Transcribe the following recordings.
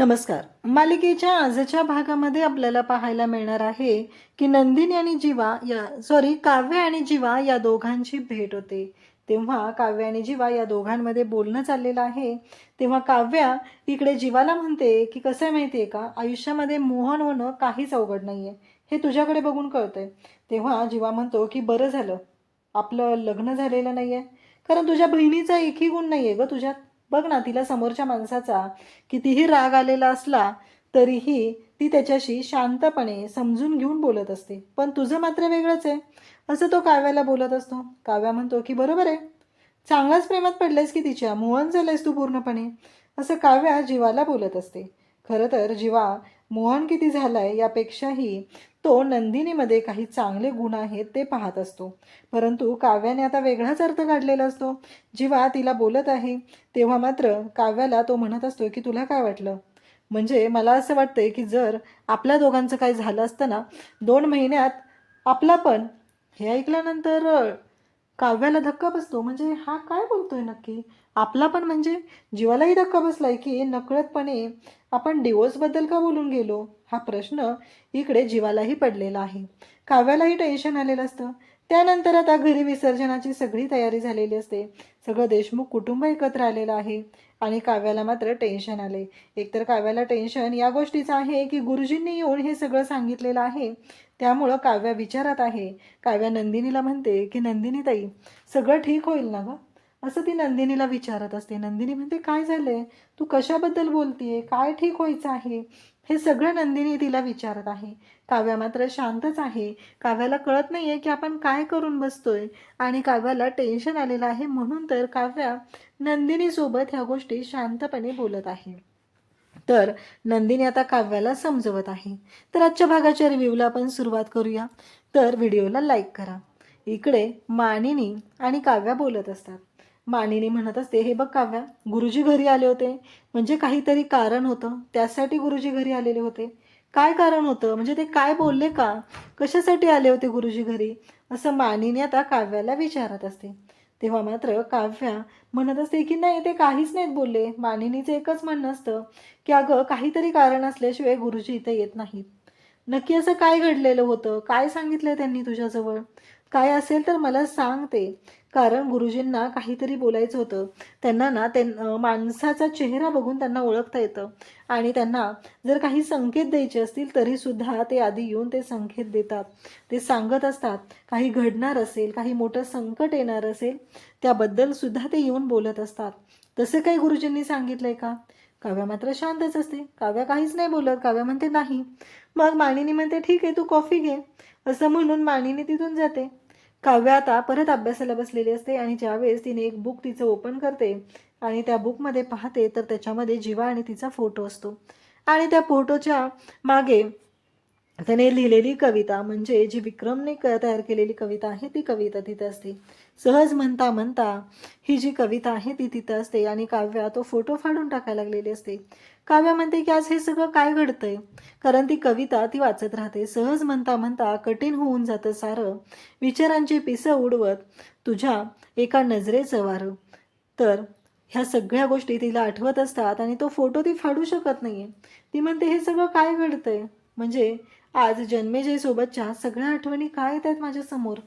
नमस्कार. मालिकेच्या आजच्या भागामध्ये आपल्याला पाहायला मिळणार आहे की नंदिनी आणि जीवा या सॉरी काव्य आणि जीवा या दोघांची भेट होते. तेव्हा काव्य आणि जीवा या दोघांमध्ये बोलणं चाललेलं आहे. तेव्हा काव्या इकडे जीवाला म्हणते की कसं आहे माहिती आहे का? आयुष्यामध्ये मोहन होणं काहीच अवघड नाही आहे हे तुझ्याकडे बघून कळतंय. तेव्हा जीवा म्हणतो की बरं झालं. आपलं लग्न झालेलं नाही आहे कारण तुझ्या बहिणीचा एकही गुण नाही आहे ग तुझ्यात. बघ ना तिला समोरच्या माणसाचा कितीही राग आलेला असला तरीही ती त्याच्याशी शांतपणे समजून घेऊन बोलत असते. पण तुझं मात्र वेगळंच आहे. असं तो काव्याला बोलत असतो. काव्या म्हणतो की बरोबर आहे. चांगलाच प्रेमात पडलायस की तिच्या मोहन झालंयस तू पूर्णपणे. असं काव्या जीवाला बोलत असते. खरं तर जीवा मोहन किती झालाय यापेक्षाही तो नंदिनीमध्ये काही चांगले गुण आहेत ते पाहत असतो. परंतु काव्याने आता वेगळाच अर्थ काढलेला असतो. जेव्हा तिला बोलत आहे तेव्हा मात्र काव्याला तो म्हणत असतो की तुला काय वाटलं? म्हणजे मला असं वाटतंय की जर आपल्या दोघांचं काय झालं असतं ना दोन महिन्यात आपला पण हे ऐकल्यानंतर काव्याला धक्का बसतो. म्हणजे हा काय बोलतोय नक्की? आपला पण म्हणजे जीवालाही धक्का बसलाय की नकळतपणे आपण डिवोर्सबद्दल का बोलून गेलो? हा प्रश्न इकडे जीवालाही पडलेला आहे. काव्यालाही टेन्शन आलेलं असतं. त्यानंतर आता घरी विसर्जनाची सगळी तयारी झालेली असते. सगळं देशमुख कुटुंब एकत्र आलेलं आहे. आणि काव्याला मात्र टेन्शन आले एकतर काव्याला टेन्शन या गोष्टीचं आहे की गुरुजींनी येऊन हे सगळं सांगितलेलं आहे. त्यामुळं काव्या विचारात आहे. काव्या नंदिनीला म्हणते की नंदिनी ताई सगळं ठीक होईल ना गं? असं ती नंदिनीला विचारत असते. नंदिनी म्हणते काय झालंय? तू कशाबद्दल बोलतीये? काय ठीक व्हायचं आहे? हे सगळं नंदिनी तिला विचारत आहे. काव्या मात्र शांतच आहे. काव्याला कळत नाहीये की आपण काय करून बसतोय आणि काव्याला टेन्शन आलेलं आहे. म्हणून तर काव्या नंदिनीसोबत ह्या गोष्टी शांतपणे बोलत आहे. तर नंदिनी आता काव्याला समजवत आहे. तर आजच्या भागाच्या रिव्ह्यूला आपण सुरुवात करूया. तर व्हिडिओला लाईक करा. इकडे मानिनी आणि काव्या बोलत असतात. मानिनी म्हणत असते हे बघ काव्या गुरुजी घरी आले होते. म्हणजे काहीतरी कारण होतं. त्यासाठी गुरुजी घरी आलेले होते. काय कारण होतं? म्हणजे ते काय बोलले का? कशासाठी आले होते गुरुजी घरी? असं मानिनी आता काव्याला विचारत असते. तेव्हा मात्र काव्या म्हणत असते की नाही ते काहीच नाहीत बोलले. मानिनीचं एकच म्हणणं असतं की अगं काहीतरी कारण असल्याशिवाय गुरुजी इथे येत नाहीत. नक्की असं काय घडलेलं होतं? काय सांगितलं त्यांनी तुझ्याजवळ? काय असेल तर मला सांग ते. कारण गुरुजींना काहीतरी बोलायचं होतं. त्यांना ना ते माणसाचा चेहरा बघून त्यांना ओळखता येतं. आणि त्यांना जर काही संकेत द्यायचे असतील तरीसुद्धा ते आधी येऊन ते संकेत देतात. ते सांगत असतात काही घडणार असेल काही मोठं संकट येणार असेल त्याबद्दल सुद्धा ते येऊन बोलत असतात. तसे काही गुरुजींनी सांगितलंय का? काव्या मात्र शांतच असते. काव्या काहीच नाही बोलत. काव्या म्हणते नाही. मग मानिनी म्हणते ठीक आहे तू कॉफी घे. असं म्हणून मानिनी तिथून जाते. काव्या आता परत अभ्यासाला बसलेली असते आणि ज्यावेळेस तिने एक बुक तिचं ओपन करते आणि त्या बुकमध्ये पाहते तर त्याच्यामध्ये जीवा आणि तिचा फोटो असतो. आणि त्या फोटोच्या मागे त्याने लिहिलेली कविता म्हणजे जी विक्रमने क तयार केलेली कविता आहे ती कविता तिथे असते. सहज म्हणता म्हणता ही जी कविता आहे ती तिथं असते आणि काव्या तो फोटो फाडून टाकायला लागलेली असते. काव्या म्हणते की आज हे सगळं काय घडतंय? कारण ती कविता ती वाचत राहते. सहज म्हणता म्हणता कठीण होऊन जातं सारं. विचारांची पिसं उडवत तुझ्या एका नजरेचं वारं. तर ह्या सगळ्या गोष्टी तिला आठवत असतात आणि तो फोटो ती फाडू शकत नाही ती म्हणते हे सगळं काय घडतंय? म्हणजे आज जन्मेजयसोबतच्या सगळ्या आठवणी काय येत आहेत माझ्यासमोर?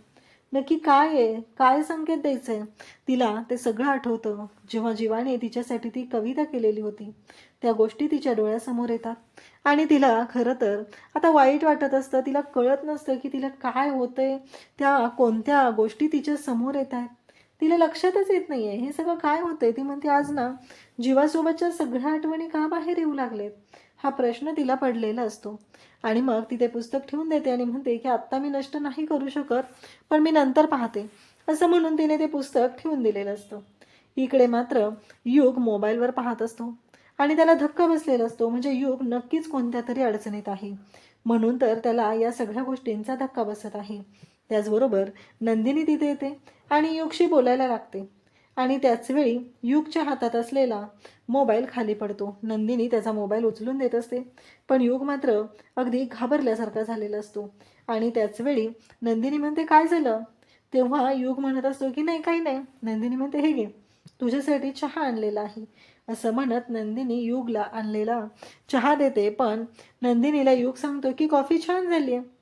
नक्की काय आहे? काय संकेत द्यायचंय? तिला ते सगळं आठवतं. जेव्हा जीवाने तिच्यासाठी ती कविता केलेली होती त्या गोष्टी तिच्या डोळ्यासमोर येतात. आणि तिला खरं तर आता वाईट वाटत असतं तिला कळत नसतं की तिला काय होतंय त्या कोणत्या गोष्टी तिच्या समोर येत आहेत. तिला लक्षातच येत नाहीये हे सगळं काय होतंय? ती म्हणते आज ना जीवासोबतच्या सगळ्या आठवणी का बाहेर येऊ लागलेत? हा प्रश्न तिला पडलेला असतो. आणि मग ती ते पुस्तक ठेवून देते आणि म्हणते की आत्ता मी नष्ट नाही करू शकत पण मी नंतर पाहते. असं म्हणून तिने ते पुस्तक ठेवून दिलेलं असतं. इकडे मात्र युग मोबाईलवर पाहत असतो. आणि त्याला धक्का बसलेला असतो. म्हणजे युग नक्कीच कोणत्या तरी अडचणीत आहे. म्हणून तर त्याला या सगळ्या गोष्टींचा धक्का बसत आहे. त्याचबरोबर नंदिनी तिथे येते आणि युगशी बोलायला लागते. आणि त्याचवेळी युगच्या हातात असलेला मोबाईल खाली पडतो. नंदिनी त्याचा मोबाईल उचलून देत असते. पण युग मात्र अगदी घाबरल्यासारखा झालेला असतो. आणि त्याचवेळी नंदिनी म्हणते काय झालं? तेव्हा युग म्हणत असतो की नाही काही नाही. नंदिनी म्हणते हे घे तुझ्यासाठी चहा आणलेला आहे. असं म्हणत नंदिनी युगला आणलेला चहा देते. पण नंदिनीला युग सांगतो की कॉफी छान झाली आहे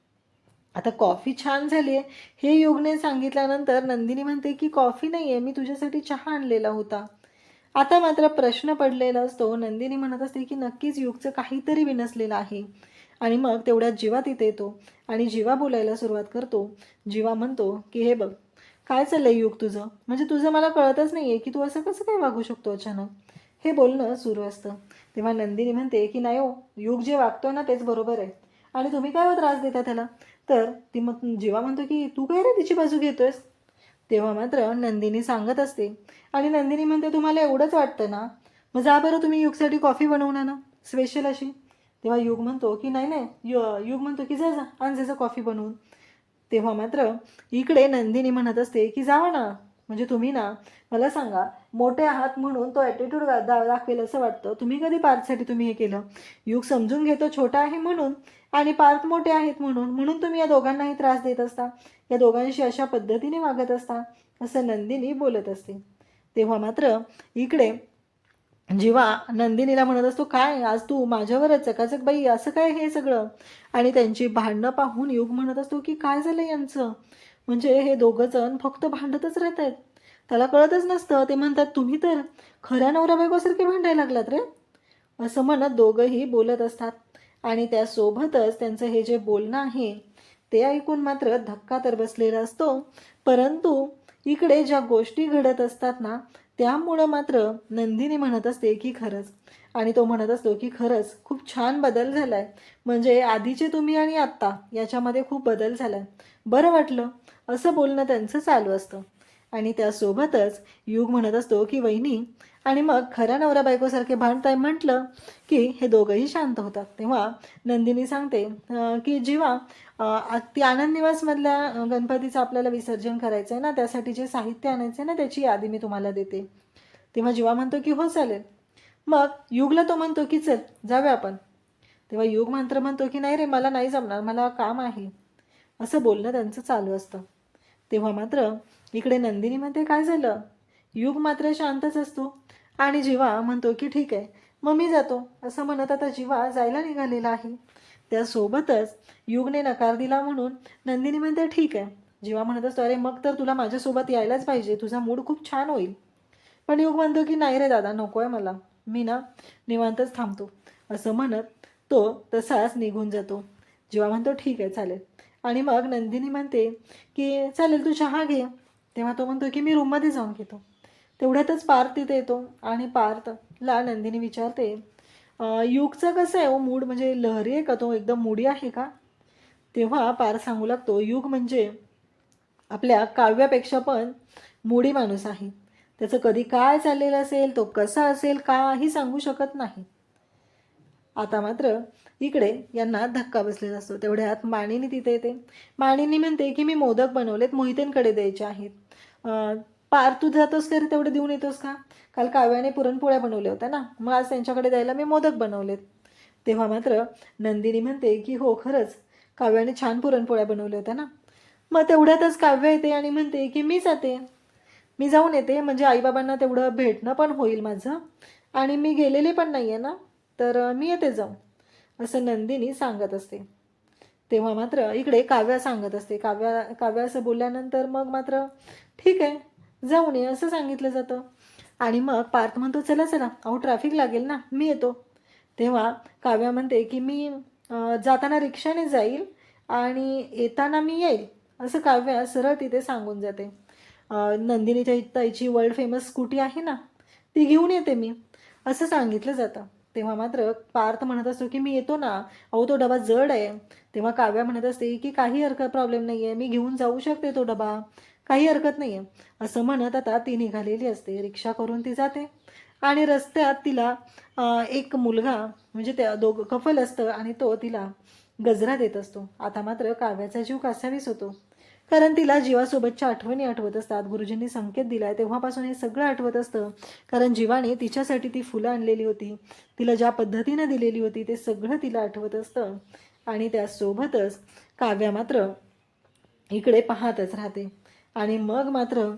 आता कॉफी छान झाली आहे हे युगने सांगितल्यानंतर नंदिनी म्हणते की कॉफी नाही आहे मी तुझ्यासाठी चहा आणलेला होता. आता मात्र प्रश्न पडलेला असतो. नंदिनी म्हणत असते की नक्कीच युगचं काहीतरी विनसलेलं आहे. आणि मग तेवढ्यात जीवा तिथे येतो आणि जीवा बोलायला सुरुवात करतो. जीवा म्हणतो की हे बघ काय चाललंय युग तुझं? म्हणजे तुझं मला कळतच नाही आहे की तू असं कसं काय वागू शकतो अचानक? हे बोलणं सुरू असतं. तेव्हा नंदिनी म्हणते की नाही हो युग जे वागतोय ना तेच बरोबर आहे. आणि तुम्ही काय हो त्रास देता त्याला? तर ती मग जेव्हा म्हणतो की तू काय रे तिची बाजू घेतोयस? तेव्हा मात्र नंदिनी सांगत असते. आणि नंदिनी म्हणते तुम्हाला एवढंच वाटतं ना? मग जा बरं तुम्ही युगसाठी कॉफी बनवणार ना स्पेशल अशी. तेव्हा युग म्हणतो की नाही नाही यु युग म्हणतो की जा जा आण जा कॉफी बनवून. तेव्हा मात्र इकडे नंदिनी म्हणत असते की जावा ना म्हणजे तुम्ही ना मला सांगा मोठे आहात म्हणून तो ॲटिट्यूड दाखवेल असं वाटतं. तुम्ही कधी पार्थसाठी तुम्ही हे केलं? युग समजून घेतो छोटा आहे म्हणून आणि पार्थ मोठे आहेत म्हणून. म्हणून तुम्ही या दोघांनाही त्रास देत असता. या दोघांशी अशा पद्धतीने वागत असता असं नंदिनी बोलत असते. तेव्हा मात्र इकडे जेव्हा नंदिनीला म्हणत असतो काय आज तू माझ्यावरच चकाचक बाई असं काय हे सगळं? आणि त्यांची भांडणं पाहून युग म्हणत असतो की काय झालं यांचं? म्हणजे हे दोघं जण फक्त भांडतच राहत आहेत त्याला कळतच नसतं. ते म्हणतात तुम्ही तर खऱ्या नवरा बायकोसारखे भांडायला लागलात रे. असं म्हणत दोघंही बोलत असतात. आणि त्यासोबतच त्यांचं हे जे बोलणं आहे ते ऐकून मात्र धक्का तर बसलेला असतो. परंतु इकडे ज्या गोष्टी घडत असतात ना त्यामुळं मात्र नंदिनी म्हणत असते की खरंच. आणि तो म्हणत असतो की खरंच खूप छान बदल झाला आहे म्हणजे आधीचे तुम्ही आणि आत्ता याच्यामध्ये खूप बदल झाला आहे बरं वाटलं. असं बोलणं त्यांचं चालू असतं. आणि त्यासोबतच युग म्हणत असतो की वहिनी आणि मग खऱ्या नवरा बायकोसारखे भांडताय म्हटलं की हे दोघंही शांत होतात. तेव्हा नंदिनी सांगते की जेव्हा ती आनंद निवासमधल्या गणपतीचं आपल्याला विसर्जन करायचं आहे ना त्यासाठी जे साहित्य आणायचं आहे ना त्याची यादी मी तुम्हाला देते. तेव्हा जीवा म्हणतो की हो चालेल. मग युगला तो म्हणतो की चल जाऊया आपण. तेव्हा युग मात्र म्हणतो की नाही रे मला नाही जमणार मला काम आहे. असं बोलणं त्यांचं चालू असतं. तेव्हा मात्र इकडे नंदिनी म्हणते काय झालं? युग मात्र शांतच असतो. आणि जीवा म्हणतो की ठीक आहे मग मी जातो. असं म्हणत आता जीवा जायला निघालेला आहे. त्यासोबतच युगने नकार दिला म्हणून नंदिनी म्हणते ठीक आहे. जेव्हा म्हणत असतो अरे मग तर तुला माझ्यासोबत यायलाच पाहिजे. तुझा मूड खूप छान होईल. पण युग म्हणतो की नाही रे दादा नको आहे मला. मी ना निवांतच थांबतो. असं म्हणत तो तसाच निघून जातो. जेव्हा म्हणतो ठीक आहे चालेल. आणि मग नंदिनी म्हणते की चालेल तू चहा घे. तेव्हा तो म्हणतो की मी रूममध्ये जाऊन घेतो. तेवढ्यातच पार्थ तिथे येतो आणि पार्थला नंदिनी विचारते युगचं कसं आहे हो मूड म्हणजे लहरी आहे का तो? एकदम मुडी आहे का? तेव्हा पार सांगू लागतो युग म्हणजे आपल्या काव्यापेक्षा पण मुडी माणूस आहे. त्याचं कधी काय चाललेलं असेल तो कसा असेल काही सांगू शकत नाही. आता मात्र इकडे यांना धक्का बसलेला असतो. तेवढ्यात माणिनी तिथे येते. माणिनी म्हणते की मी मोदक बनवलेत मोहितेंकडे द्यायचे आहेत. पार तू जातोस का रे तेवढे देऊन येतोस का? काल काव्याने पुरणपोळ्या बनवल्या होत्या ना. मग आज त्यांच्याकडे द्यायला मी मोदक बनवलेत. तेव्हा मात्र नंदिनी म्हणते की हो खरंच. काव्याने छान पुरणपोळ्या बनवल्या होत्या ना. मग तेवढ्यातच काव्य येते आणि म्हणते की मी जाते. मी जाऊन येते. म्हणजे आईबाबांना तेवढं भेटणं पण होईल माझं. आणि मी गेलेले पण नाही आहे ना. तर मी येते जाऊन. असं नंदिनी सांगत असते. तेव्हा मात्र इकडे काव्या सांगत असते. काव्या काव्या असं बोलल्यानंतर मग मात्र ठीक आहे. जाऊन ये असं सांगितलं जातं. आणि मग पार्थ म्हणतो चला चला. अहो ट्रॅफिक लागेल ना. मी येतो. तेव्हा काव्या म्हणते की मी जाताना रिक्षाने जाईल आणि येताना मी येईल. असं काव्या सरळ तिथे सांगून जाते. नंदिनीच्या ताईची वर्ल्ड फेमस स्कूटी आहे ना ती घेऊन येते मी. असं सांगितलं जातं. तेव्हा मात्र पार्थ म्हणत असतो की मी येतो ना. अहो तो डबा जड आहे. तेव्हा काव्या म्हणत असते की काही हरकत प्रॉब्लेम नाही आहे मी घेऊन जाऊ शकते तो डबा. काही हरकत नाही आहे असं म्हणत आता ती निघालेली असते. रिक्षा करून ती जाते. आणि रस्त्यात तिला एक मुलगा म्हणजे त्या दोघं कफल असतं आणि तो तिला गजरा देत असतो. आता मात्र काव्याचा जीव कासावीस होतो. कारण तिला जीवासोबतच्या आठवणी आठवत असतात. गुरुजींनी संकेत दिलाय तेव्हापासून हे सगळं आठवत असतं. कारण जीवाने तिच्यासाठी ती फुलं आणलेली होती. तिला ज्या पद्धतीनं दिलेली होती ते सगळं तिला आठवत असतं. आणि त्यासोबतच काव्या मात्र इकडे पाहतच राहते. आणि मग मात्र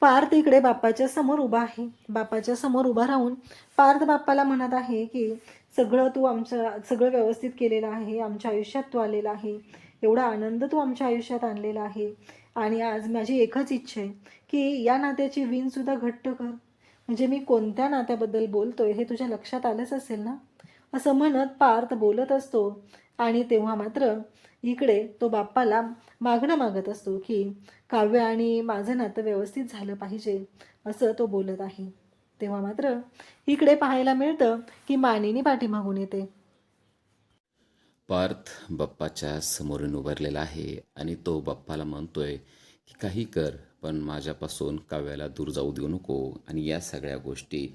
पार्थ इकडे बाप्पाच्या समोर उभा आहे. बाप्पाच्या समोर उभा राहून पार्थ बाप्पाला म्हणत आहे की सगळं तू आमच्या सगळं व्यवस्थित केलेलं आहे. आमच्या आयुष्यात तू आलेला आहे. एवढा आनंद तू आमच्या आयुष्यात आणलेला आहे. आणि आज माझी एकच इच्छा आहे की या नात्याची विणसुद्धा घट्ट कर. म्हणजे मी कोणत्या नात्याबद्दल बोलतोय हे तुझ्या लक्षात आलंच असेल ना? असं म्हणत पार्थ बोलत असतो. आणि तेव्हा मात्र इकडे तो बाप्पाला मागणं मागत असतो की काव्य आणि माझं नातं व्यवस्थित झालं पाहिजे असं तो बोलत आहे. तेव्हा मात्र इकडे पाहायला मिळतं की मानिनी पाठीमागून येते. पार्थ बाप्पाच्या समोरून उभारलेला आहे आणि तो बाप्पाला म्हणतोय की काही कर पण माझ्यापासून काव्याला दूर जाऊ देऊ नको. आणि या सगळ्या गोष्टी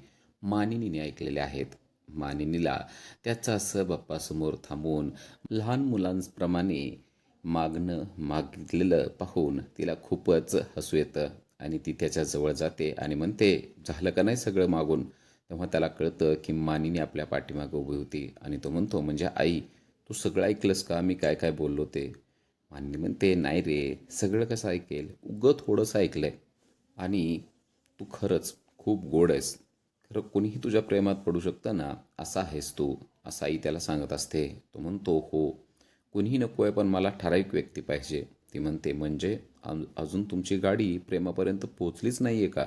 मानिनीने ऐकलेल्या आहेत. मानिनीला त्याचा असं बाप्पासमोर थांबून लहान मुलांप्रमाणे मागणं मागितलेलं पाहून तिला खूपच हसू येतं आणि ती त्याच्याजवळ जाते आणि म्हणते झालं का नाही सगळं मागून? तेव्हा त्याला कळतं की मानिनी आपल्या पाठीमागं उभी होती आणि तो म्हणतो म्हणजे आई तू सगळं ऐकलंस का? मी काय काय बोललो ते? मानिनी म्हणते नाही रे सगळं कसं ऐकेल? उगं थोडंसं ऐकलं आहे आणि तू खरंच खूप गोड आहेस. खरं कोणीही तुझ्या प्रेमात पडू शकतं ना असा आहेस तू असा आई त्याला सांगत असते. तो म्हणतो हो. कुणीही नको आहे पण मला ठराविक व्यक्ती पाहिजे. ती म्हणते म्हणजे अजून तुमची गाडी प्रेमापर्यंत पोचलीच नाही आहे का?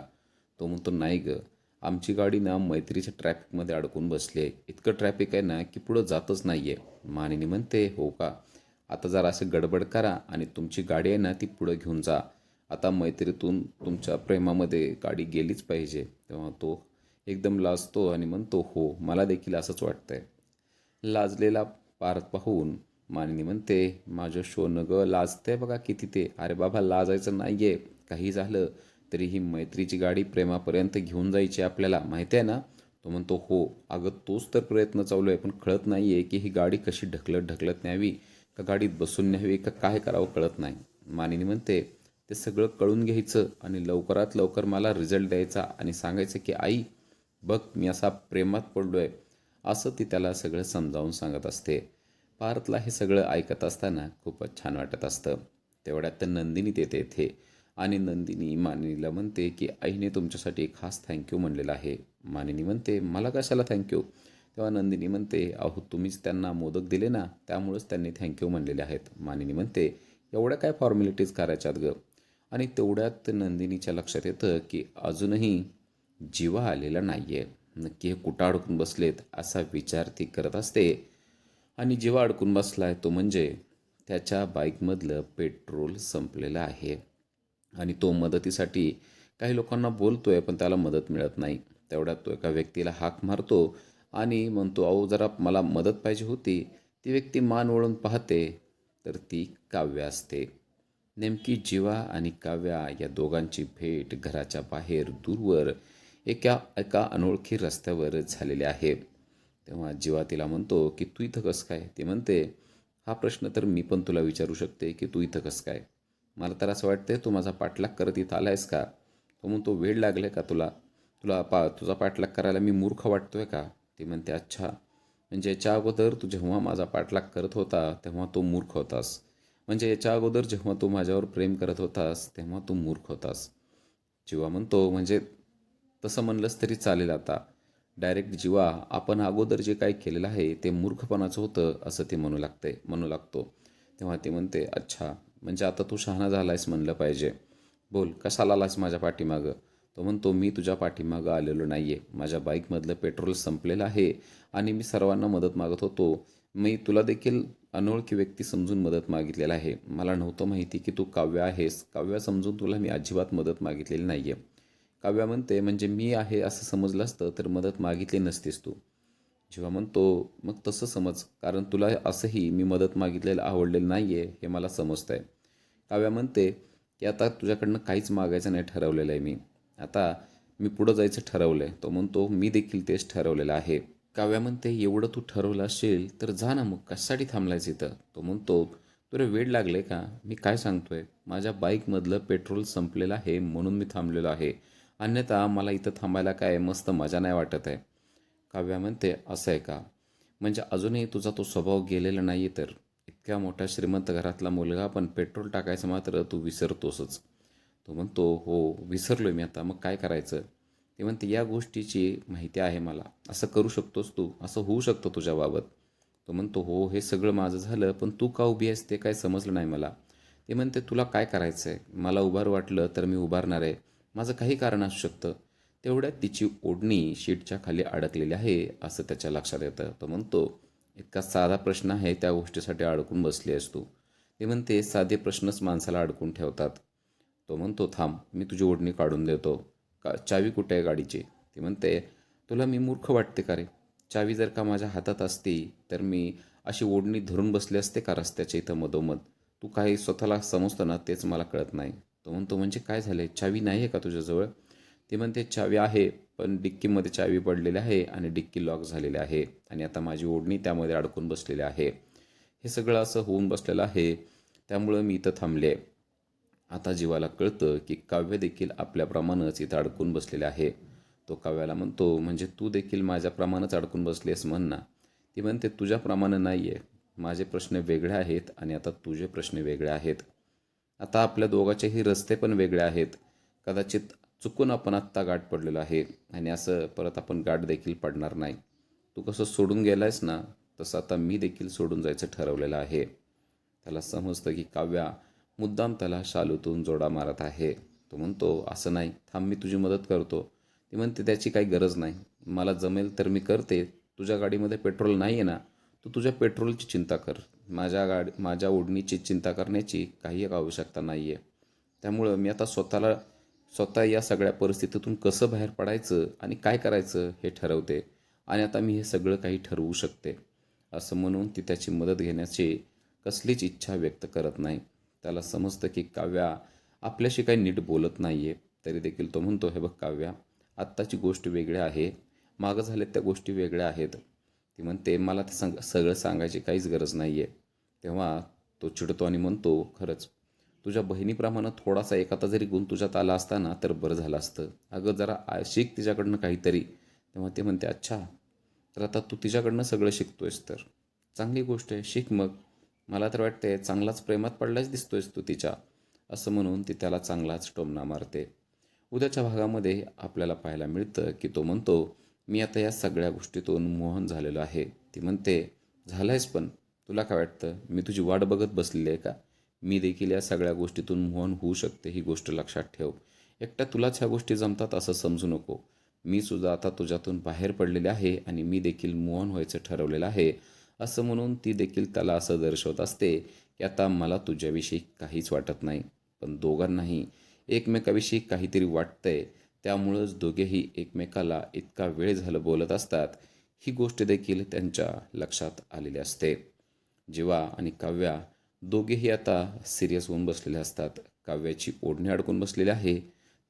तो म्हणतो नाही ग. आमची गाडी ना मैत्रीच्या ट्रॅफिकमध्ये अडकून बसली आहे इतकं ट्रॅफिक आहे ना की पुढं जातच नाही आहे मानिनी म्हणते हो का? आता जरा असं गडबड करा आणि तुमची गाडी आहे ना ती पुढं घेऊन जा. आता मैत्रीतून तुमच्या प्रेमामध्ये गाडी गेलीच पाहिजे. तेव्हा तो एकदम लाजतो आणि म्हणतो हो मला देखील असंच वाटतंय. लाजलेला पार्थ पाहून मानिनी म्हणते माझं शोनं ग लाजतंय बघा किती ते. अरे बाबा लाजायचं नाही आहे काही झालं तरी ही मैत्रीची गाडी प्रेमापर्यंत घेऊन जायची आपल्याला. माहिती आहे ना? तो म्हणतो हो अगं तोच तर प्रयत्न चालू आहे पण कळत नाही आहे की ही गाडी कशी ढकलत ढकलत न्यावी. का गाडीत बसून न्यावी का काय करावं कळत नाही. मानिनी म्हणते ते सगळं कळून घ्यायचं आणि लवकरात लवकर मला रिझल्ट द्यायचा आणि सांगायचं की आई बघ मी असा प्रेमात पडलो आहे असं ती त्याला सगळं समजावून सांगत असते. पार्थला हे सगळं ऐकत असताना खूपच छान वाटत असतं. तेवढ्यात तर नंदिनी येते इथे आणि नंदिनी मानिनीला म्हणते की आईने तुमच्यासाठी खास थँक्यू म्हणलेलं आहे. मानिनी म्हणते मला कशाला थँक्यू तेव्हा नंदिनी म्हणते अहो तुम्हीच त्यांना मोदक दिले ना त्यामुळेच त्यांनी थँक्यू म्हणलेले आहेत. मानिनी म्हणते एवढ्या काय फॉर्मॅलिटीज करायच्यात ग? आणि तेवढ्यात नंदिनीच्या लक्षात येतं की अजूनही जीवा आलेला नाही आहे नक्की हे कुठं अडकून बसलेत असा विचार ती करत असते. आणि जीवा अडकून बसला आहे तो म्हणजे त्याच्या बाईकमधलं पेट्रोल संपलेलं आहे. आणि तो मदतीसाठी काही लोकांना बोलतो आहे पण त्याला मदत मिळत नाही. तेवढ्यात तो एका व्यक्तीला हाक मारतो आणि म्हणतो अहो जरा मला मदत पाहिजे होती. ती व्यक्ती मान वळून पाहते तर ती काव्य असते. नेमकी जीवा आणि काव्या या दोघांची भेट घराच्या बाहेर दूरवर एका एका अनोळखी रस्त्यावर झालेली आहे. तेव्हा जीवा तिला म्हणतो की तू इथं कसं काय? ते म्हणते हा प्रश्न तर मी पण तुला विचारू शकते की तू इथं कसं काय? मला तर असं वाटतंय तू माझा पाठलाग करत इथं आहेस का? तो म्हणतो वेळ लागलाय का तुला? तुला पा तुझा पाठलाग करायला मी मूर्ख वाटतोय का? ती म्हणते अच्छा. म्हणजे याच्या अगोदर तू जेव्हा माझा पाठलाग करत होता तेव्हा तो मूर्ख होतास. म्हणजे याच्या अगोदर जेव्हा तू माझ्यावर प्रेम करत होतास तेव्हा तू मूर्ख होतास. जीवा म्हणतो म्हणजे तसं म्हणलंच तरी चालेल आता. डायरेक्ट जीवा आपण अगोदर जे काही केलेलं आहे ते मूर्खपणाचं होतं असं ते म्हणू लागते म्हणू लागतो. तेव्हा ते म्हणते अच्छा म्हणजे आता तू शहाणा झालायस म्हणलं पाहिजे. बोल कशाला आलास माझ्या पाठीमागं? तो म्हणतो मी तुझ्या पाठीमागं आलेलो नाही आहे माझ्या बाईकमधलं पेट्रोल संपलेलं आहे आणि मी सर्वांना मदत मागत होतो. मी तुला देखील अनोळखी व्यक्ती समजून मदत मागितलेला आहे. मला नव्हतं माहिती की तू काव्य आहेस. काव्य समजून तुला मी अजिबात मदत मागितलेली नाही आहे काव्या म्हणते म्हणजे मी आहे असं समजलं असतं तर मदत मागितली नसतीस तू. जेव्हा म्हणतो मग तसं समज कारण तुला असंही मी मदत मागितलेलं आवडलेलं नाही आहे हे मला समजतं आहे काव्या म्हणते की आता तुझ्याकडनं काहीच मागायचं नाही ठरवलेलं आहे मी. आता मी पुढं जायचं ठरवलं आहे तो म्हणतो मी देखील तेच ठरवलेलं आहे. काव्या म्हणते एवढं तू ठरवलं असेल तर जा ना मग कशासाठी थांबलायचं इथं? तो म्हणतो तुला वेळ लागले का? मी काय सांगतोय? माझ्या बाईकमधलं पेट्रोल संपलेलं आहे म्हणून मी थांबलेलो आहे. अन्यथा मला इथं थांबायला काय मस्त मजा नाही वाटत आहे. काव्या म्हणते असं आहे का? म्हणजे अजूनही तुझा तो स्वभाव गेलेला नाही तर? इतक्या मोठ्या श्रीमंत घरातला मुलगा पण पेट्रोल टाकायचं मात्र तू विसरतोसच. तो म्हणतो हो विसरलो मी आता. मग काय करायचं? ते म्हणते या गोष्टीची माहिती आहे मला. असं करू शकतोस तू? असं होऊ शकतं तुझ्याबाबत? तो म्हणतो हो हे सगळं माझं झालं पण तू का उभी आहेस ते काय समजलं नाही मला. ते म्हणते तुला काय करायचं आहे मला उभार वाटलं तर मी उभारणार आहे. माझं काही कारण असू शकतं. तेवढ्यात तिची ओढणी शीटच्या खाली अडकलेली आहे असं त्याच्या लक्षात येतं. तो म्हणतो इतका साधा प्रश्न आहे त्या गोष्टीसाठी अडकून बसली आहेस तू. ते म्हणते साधे प्रश्नच माणसाला अडकून ठेवतात. तो म्हणतो थांब मी तुझी ओढणी काढून देतो. का चावी कुठे आहे गाडीची? ती म्हणते तुला मी मूर्ख वाटते का रे? चावी जर का माझ्या हातात असती तर मी अशी ओढणी धरून बसले असते का रस्त्याच्या इथं मधोमध? तू काही स्वतःला समजतं ना तेच मला कळत नाही. तो म्हणतो म्हणजे काय झालं चावी नाही आहे का तुझ्याजवळ? ती म्हणते चावी आहे पण डिक्कीमध्ये चावी पडलेली आहे आणि डिक्की लॉक झालेली आहे आणि आता माझी ओढणी त्यामध्ये अडकून बसलेली आहे. हे सगळं असं होऊन बसलेलं आहे. त्यामुळं मी इथं थांबले. आता जीवाला कळतं की काव्य देखील आपल्याप्रमाणेच इथं अडकून बसलेले आहे. तो काव्याला म्हणतो म्हणजे तू देखील माझ्याप्रमाणेच अडकून बसलीस म्हण ना. ती म्हणते तुझ्याप्रमाणे नाही आहे माझे प्रश्न वेगळे आहेत आणि आता तुझे प्रश्न वेगळे आहेत. आता आपल्या दोघांचेही रस्ते पण वेगळे आहेत. कदाचित चुकून आपण आत्ता गाठ पडलेलो आहे आणि असं परत आपण गाठ देखील पडणार नाही. तू कसं सोडून गेलायस ना तसं आता मी देखील सोडून जायचं ठरवलेलं आहे. त्याला समजतं की काव्या मुद्दाम त्याला शालूतून जोडा मारत आहे. तो म्हणतो असं नाही थांब मी तुझी मदत करतो. ती म्हणते त्याची काही गरज नाही. मला जमेल तर मी करते. तुझ्या गाडीमध्ये पेट्रोल नाही आहे ना तू तुझ्या पेट्रोलची चिंता कर. माझ्या गाडी माझ्या ओढणीची चिंता करण्याची काही एक आवश्यकता नाही आहे त्यामुळं मी आता स्वतःला स्वतः या सगळ्या परिस्थितीतून कसं बाहेर पडायचं आणि काय करायचं हे ठरवते आणि आता मी हे सगळं काही ठरवू शकते असं म्हणून ती त्याची मदत घेण्याची कसलीच इच्छा व्यक्त करत नाही. त्याला समजतं की काव्या आपल्याशी काही नीट बोलत नाही आहे तरी देखील तो म्हणतो हे बघ काव्या आत्ताची गोष्ट वेगळ्या आहे. मागं झालेत त्या गोष्टी वेगळ्या आहेत. ती म्हणते मला ते सांग सगळं सांगायची काहीच गरज नाही आहे तेव्हा तो चिडतो आणि म्हणतो खरंच तुझ्या बहिणीप्रमाणे थोडासा एखादा जरी गुण तुझ्यात आला असताना तर बरं झालं असतं. अगं जरा शिक तिच्याकडनं काहीतरी. तेव्हा ते म्हणते अच्छा तर आता तू तिच्याकडनं सगळं शिकतोयस तर. चांगली गोष्ट आहे शिक मग. मला तर वाटते चांगलाच प्रेमात पडलाच दिसतोयस तू तिच्या असं म्हणून ती त्याला चांगलाच टोमणा मारते. उद्याच्या भागामध्ये आपल्याला पाहायला मिळतं की तो म्हणतो मी आता या सगळ्या गोष्टीतून मोहन झालेलो आहे. ती म्हणते झालं आहेस पण. तुला काय वाटतं? मी तुझी वाट बघत बसलेली आहे का? मी देखील या सगळ्या गोष्टीतून मोहन होऊ शकते ही गोष्ट लक्षात ठेव. एकट्या तुलाच ह्या गोष्टी जमतात असं समजू नको. मी सुद्धा आता तुझ्यातून बाहेर पडलेले आहे आणि मी देखील मोहन व्हायचं ठरवलेलं आहे. असं म्हणून ती देखील त्याला असं दर्शवत असते की आता मला तुझ्याविषयी काहीच वाटत नाही. पण दोघांनाही एकमेकाविषयी काहीतरी वाटतंय. त्यामुळंच दोघेही एकमेकाला इतका वेळ झालं बोलत असतात ही गोष्ट देखील त्यांच्या लक्षात आलेली असते. जीवा आणि काव्या दोघेही आता सिरियस होऊन बसलेले असतात काव्याची ओढणी अडकून बसलेली आहे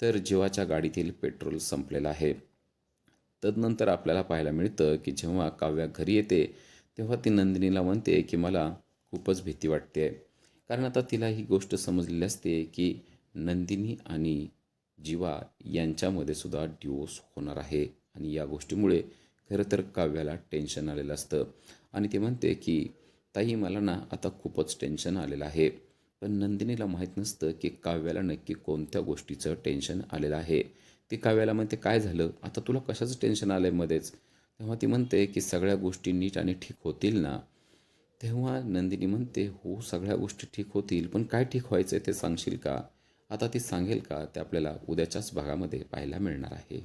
तर जीवाच्या गाडीतील पेट्रोल संपलेलं आहे. तदनंतर आपल्याला पाहायला मिळतं की जेव्हा काव्या घरी येते तेव्हा ती नंदिनीला म्हणते की मला खूपच भीती वाटते कारण आता तिला ही गोष्ट समजलेली असते की नंदिनी आणि जीवा यांच्यामध्ये सुद्धा डिवोर्स होणार आहे. आणि या गोष्टीमुळे खरं तर काव्याला टेन्शन आलेलं असतं. आणि ते म्हणते की ताई मला ना आता खूपच टेन्शन आलेलं आहे. पण नंदिनीला माहीत नसतं की काव्याला नक्की कोणत्या गोष्टीचं टेन्शन आलेलं आहे. ती काव्याला म्हणते काय झालं? आता तुला कशाचं टेन्शन आलं आहे मध्येच? तेव्हा ती म्हणते की सगळ्या गोष्टी नीट आणि ठीक होतील ना? तेव्हा नंदिनी म्हणते हो सगळ्या गोष्टी ठीक होतील पण काय ठीक व्हायचं आहे ते सांगशील का? आता ती सांगेल का ते आपल्याला उद्याच्याच भागामध्ये पाहायला मिळणार आहे?